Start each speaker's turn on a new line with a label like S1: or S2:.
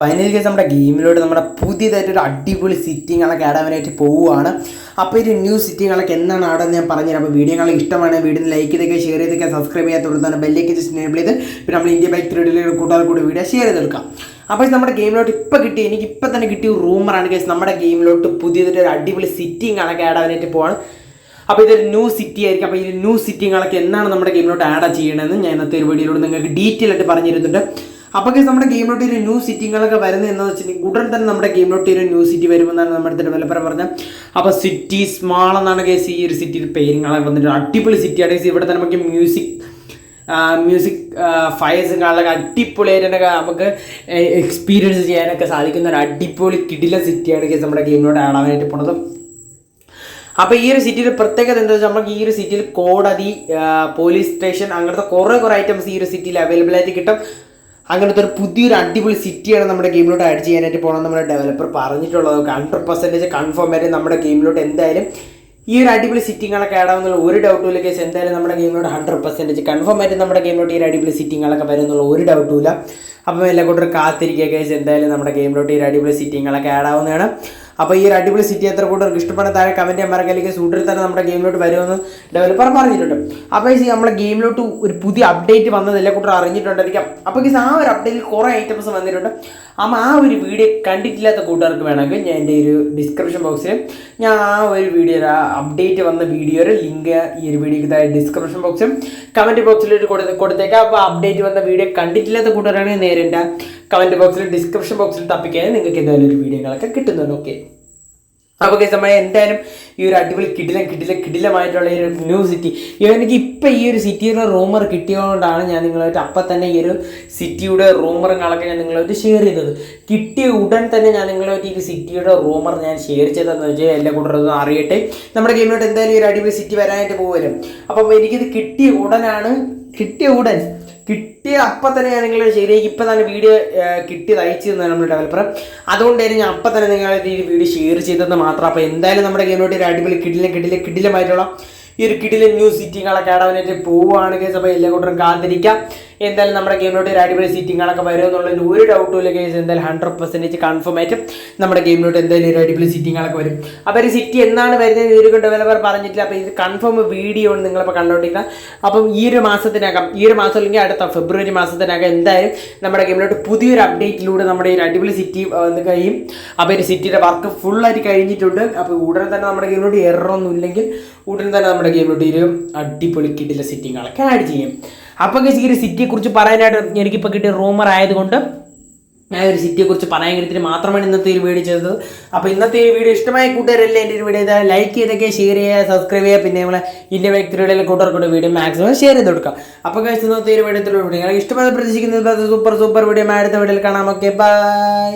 S1: Final case നമ്മുടെ ഗെയിമിലോട്ട് നമ്മുടെ പുതിയതായിട്ട് ഒരു അടിപൊളി സിറ്റിങ്ങളൊക്കെ ആടാനായിട്ട് പോവുകയാണ് അപ്പോൾ ഒരു ന്യൂ സിറ്റിങ്ങളൊക്കെ എന്താണ് ആടെന്ന് ഞാൻ പറഞ്ഞു പറഞ്ഞുതരാം അപ്പോൾ വീഡിയോകളെ ഇഷ്ടമാണ് വീഡിയോ ലൈക്ക് ചെയ്തൊക്കെ ഷെയർ ചെയ്തൊക്കെ സബ്സ്ക്രൈബ് ചെയ്യാൻ തുടർന്നാണ് ബെല്ലേക്ക് ജസ്റ്റ് എനേബിൾ ചെയ്ത് പിന്നെ നമ്മൾ ഇന്ത്യ ബൈക്ക് ത്രീഡിലെ കൂട്ടുകാർ കൂടി വീഡിയോ ഷെയർ ചെയ്തെടുക്കാം അപ്പോൾ നമ്മുടെ ഗെയിമിലോട്ട് ഇപ്പോൾ കിട്ടി എനിക്ക് ഇപ്പം തന്നെ കിട്ടിയ റൂമറാണ് കേസ് നമ്മുടെ ഗെയിമിലോട്ട് പുതിയതായിട്ട് ഒരു അടിപൊളി സിറ്റിങ്ങളൊക്കെ ആടാനായിട്ട് പോവാണ്. അപ്പോൾ ഇതൊരു ന്യൂ സിറ്റി ആയിരിക്കും. അപ്പോൾ ഈ ന്യൂ സിറ്റിങ്ങളൊക്കെ എന്നാണ് നമ്മുടെ ഗെയിമിലോട്ട് ആഡ് ചെയ്യണമെന്ന് ഞാൻ ഇന്നത്തെ ഒരു വീഡിയോയിലൂടെ നിങ്ങൾക്ക് ഡീറ്റെയിൽ ആയിട്ട് പറഞ്ഞിരുന്നുണ്ട് അപ്പോൾ കേസ് നമ്മുടെ ഗെയിമിലോട്ട് ഒരു ന്യൂ സിറ്റിങ്ങളൊക്കെ വരുന്നത് എന്ന് വെച്ചിട്ടുണ്ടെങ്കിൽ ഉടൻ തന്നെ നമ്മുടെ ഗെയിമിലോട്ട് ഒരു ന്യൂ സിറ്റി വരുമെന്നാണ് നമ്മുടെ ഡെവലപ്പർ പറഞ്ഞത്. അപ്പോൾ സിറ്റി സ്മാൾ എന്നാണ് കേസ് ഈ ഒരു സിറ്റിയുടെ പേരുകളൊക്കെ വന്നിട്ട് അടിപൊളി സിറ്റിയാണ് കേസ് ഇവിടെ തന്നെ നമുക്ക് മ്യൂസിക് മ്യൂസിക് ഫയർസും കാണാനൊക്കെ അടിപൊളിയായിട്ടൊക്കെ നമുക്ക് എക്സ്പീരിയൻസ് ചെയ്യാനൊക്കെ സാധിക്കുന്ന ഒരു അടിപൊളി കിടില സിറ്റിയാണ് കേസ് നമ്മുടെ ഗെയിമിനോട് ആടാനായിട്ട് പോണത്. അപ്പോൾ ഈ ഒരു സിറ്റിയിൽ പ്രത്യേകത എന്താ വെച്ചാൽ നമുക്ക് ഈ ഒരു സിറ്റിയിൽ കോടതി പോലീസ് സ്റ്റേഷൻ അങ്ങനത്തെ കുറേ കുറേ ഐറ്റംസ് ഈ ഒരു സിറ്റിയിൽ അവൈലബിൾ ആയിട്ട് കിട്ടും. അങ്ങനത്തെ ഒരു പുതിയൊരു അടിപൊളി സിറ്റിയാണ് നമ്മുടെ ഗെയിമിലോട്ട് ആഡ് ചെയ്യാനായിട്ട് പോകണം നമ്മുടെ ഡെവലപ്പർ പറഞ്ഞിട്ടുള്ളത്. ഹൺഡ്രഡ് പെർസെന്റേജ് കൺഫേം ആയിട്ട് നമ്മുടെ ഗെയിമിലോട്ട് എന്തായാലും ഈ ഒരു അടിപൊളി സിറ്റിങ്ങളൊക്കെ ആടാവുന്നുള്ള ഒരു ഡൗട്ടും ഇല്ല കേസ് എന്തായാലും നമ്മുടെ ഗെയിമിലോട്ട് ഹൺഡ്രഡ് പെർസെന്റേജ് കൺഫേം ആയിട്ട് നമ്മുടെ ഗെയിമിലോട്ട് ഈ ഒരു അടിപൊളി സിറ്റിങ്ങളൊക്കെ വരുന്നുള്ള ഒരു ഡൗട്ടും ഇല്ല. അപ്പം എല്ലാം ഒരു കാത്തിരിക്കുക കേസ് എന്തായാലും നമ്മുടെ ഗെയിമിലോട്ട് ഈ ഒരു അടിപൊളി സിറ്റിങ്ങളൊക്കെ ആടാവുന്നതാണ് അപ്പോൾ ഈ ഒരു അടിപൊളി സിറ്റി എത്ര കൂട്ടർക്ക് ഇഷ്ടപ്പെടുന്ന താഴെ കമന്റ് ചെയ്യാൻ മറക്കല്ലെങ്കിൽ സൂട്ടിൽ തന്നെ നമ്മുടെ ഗെയിമിലോട്ട് വരുമെന്ന് ഡെവലപ്പർ പറഞ്ഞിട്ടുണ്ട്. അപ്പോൾ ഈ നമ്മുടെ ഗെയിമിലോട്ട് ഒരു പുതിയ അപ്ഡേറ്റ് വന്നത് എല്ലാ കൂട്ടർ അറിഞ്ഞിട്ടുണ്ടായിരിക്കാം. അപ്പൊ ഈ ആ ഒരു അപ്ഡേറ്റിൽ കുറേ ഐറ്റംസ് വന്നിട്ടുണ്ട്. അപ്പം ആ ഒരു വീഡിയോ കണ്ടിട്ടില്ലാത്ത കൂട്ടുകാർക്ക് വേണമെങ്കിൽ ഞാൻ എന്റെ ഒരു ഡിസ്ക്രിപ്ഷൻ ബോക്സിൽ ഞാൻ ആ ഒരു വീഡിയോ അപ്ഡേറ്റ് വന്ന വീഡിയോയുടെ ലിങ്ക് ഈ ഒരു വീഡിയോക്ക് താഴെ ഡിസ്ക്രിപ്ഷൻ ബോക്സും കമന്റ് ബോക്സിലോട്ട് കൊടുത്ത് കൊടുത്തേക്കാം. അപ്പോൾ അപ്ഡേറ്റ് വന്ന വീഡിയോ കണ്ടിട്ടില്ലാത്ത കൂട്ടുകാരാണെങ്കിൽ നേരെ എന്റെ കമന്റ് ബോക്സിൽ ഡിസ്ക്രിപ്ഷൻ ബോക്സിൽ തപ്പിക്കാൻ നിങ്ങൾക്ക് എന്തായാലും ഒരു വീഡിയോകളൊക്കെ കിട്ടുന്നുണ്ട് ഓക്കെ അപ്പോൾ കേസ് നമ്മൾ എന്തായാലും ഈ ഒരു അടിപൊളി കിടിലം കിടില കിടിലമായിട്ടുള്ള ഈ ഒരു ന്യൂ സിറ്റി എനിക്ക് ഇപ്പം ഈ ഒരു സിറ്റിയുടെ റൂമർ കിട്ടിയതുകൊണ്ടാണ് ഞാൻ നിങ്ങളായിട്ട് അപ്പം തന്നെ ഈ ഒരു സിറ്റിയുടെ റൂമറുകളൊക്കെ ഞാൻ നിങ്ങളായിട്ട് ഷെയർ ചെയ്തത്. കിട്ടിയ ഉടൻ തന്നെ ഞാൻ നിങ്ങളായിട്ട് ഈ സിറ്റിയുടെ റൂമർ ഞാൻ ഷെയർ ചെയ്തതെന്ന് വെച്ചാൽ എല്ലാ കൂട്ടരും അറിയട്ടെ. നമ്മുടെ ഗെയിമിലോട്ട് എന്തായാലും ഈ ഒരു അടിപൊളി സിറ്റി വരാനായിട്ട് പോകുമല്ലോ അപ്പം എനിക്കിത് കിട്ടിയ ഉടനാണ് കിട്ടിയ ഉടൻ കിട്ടിയ അപ്പം തന്നെ ഞാൻ നിങ്ങളെ ശരിയാക്കി. ഇപ്പം തന്നെ വീഡിയോ കിട്ടിയത് അയച്ചു തന്നെ നമ്മുടെ ഡെവലപ്പർ അതുകൊണ്ട് തന്നെ ഞാൻ അപ്പം തന്നെ നിങ്ങൾ ഈ വീഡിയോ ഷെയർ ചെയ്തെന്ന് മാത്രം. അപ്പോൾ എന്തായാലും നമ്മുടെ ഗെയിമിലോട്ട് ഒരു അടിപൊളി കിടിലം കിടിലം കിടിലമായിട്ടുള്ള ഈ ഒരു കിടിലം ന്യൂ സിറ്റിങ്ങളൊക്കെ ആടാനായിട്ട് പോവുകയാണെങ്കിൽ അപ്പോൾ എല്ലാം കൂട്ടരും കാത്തിരിക്കാം. എന്തായാലും നമ്മുടെ ഗെയിമിലോട്ട് ഒരു അടിപൊളി വരും എന്നുള്ളതിൽ ഒരു ഡൗട്ടും ഇല്ല കേസ് എന്തായാലും ഹൺഡ്രഡ് പെർസെന്റേജ് കൺഫേം ആയിട്ട് നമ്മുടെ ഗെയിമിലോട്ട് എന്തായാലും ഒരു അടിപൊളി സിറ്റിങ്ങളൊക്കെ വരും. അപ്പോൾ ഒരു സിറ്റി എന്നാണ് വരുന്നത് ഒരു ഡെവലപ്പർ പറഞ്ഞിട്ടില്ല. അപ്പോൾ ഇത് കൺഫേം വീഡിയോ ആണ് നിങ്ങളിപ്പോൾ കണ്ടുകൊണ്ടിരിക്കുന്നത് അപ്പം ഈ ഒരു മാസത്തിനകം ഈ ഒരു മാസം അല്ലെങ്കിൽ അടുത്ത ഫെബ്രുവരി മാസത്തിനകം എന്തായാലും നമ്മുടെ ഗെയിമിലോട്ട് പുതിയൊരു അപ്ഡേറ്റിലൂടെ നമ്മുടെ ഒരു അടിപൊളി സിറ്റി വന്ന് കഴിയും. അപ്പോൾ ഒരു സിറ്റിയുടെ വർക്ക് ഫുള്ളായിട്ട് കഴിഞ്ഞിട്ടുണ്ട്. അപ്പോൾ ഉടനെ തന്നെ നമ്മുടെ ഗെയിമിലോട്ട് ഒന്നും ഇല്ലെങ്കിൽ ഉടൻ തന്നെ നമ്മുടെ ഗെയിമിലോട്ട് ഒരു അടിപൊളി കിട്ടില്ല സിറ്റിങ്ങളൊക്കെ ആഡ് ചെയ്യും. അപ്പോൾ ഈ ഒരു സിറ്റിയെക്കുറിച്ച് പറയാനായിട്ട് എനിക്കിപ്പോൾ കിട്ടിയ റൂമർ ആയതുകൊണ്ട് ഞാൻ ഒരു സിറ്റിയെക്കുറിച്ച് പറയാൻ കഴിഞ്ഞിട്ട് മാത്രമാണ് ഇന്നത്തെ ഒരു വീഡിയോ ചെയ്തത്. അപ്പോൾ ഇന്നത്തെ ഈ വീഡിയോ ഇഷ്ടമായ കൂട്ടുകാരല്ലേ എന്റെ ഒരു വീഡിയോ ചെയ്താൽ ലൈക്ക് ചെയ്തൊക്കെ ഷെയർ ചെയ്യുക സബ്സ്ക്രൈബ് ചെയ്യുക. പിന്നെ നമ്മളെ ഇന്ത്യ വ്യക്തികളിലെ കൂട്ടുകാർക്കൂടെ വീഡിയോ മാക്സിമം ഷെയർ ചെയ്ത് കൊടുക്കുക. അപ്പോൾ കഴിച്ച് ഇന്നത്തെ ഒരു വീഡിയോ നിങ്ങൾക്ക് ഇഷ്ടമായി പ്രതീക്ഷിക്കുന്നത് സൂപ്പർ സൂപ്പർ വീഡിയോ അടുത്ത വീഡിയോയിൽ കാണാം. Okay bye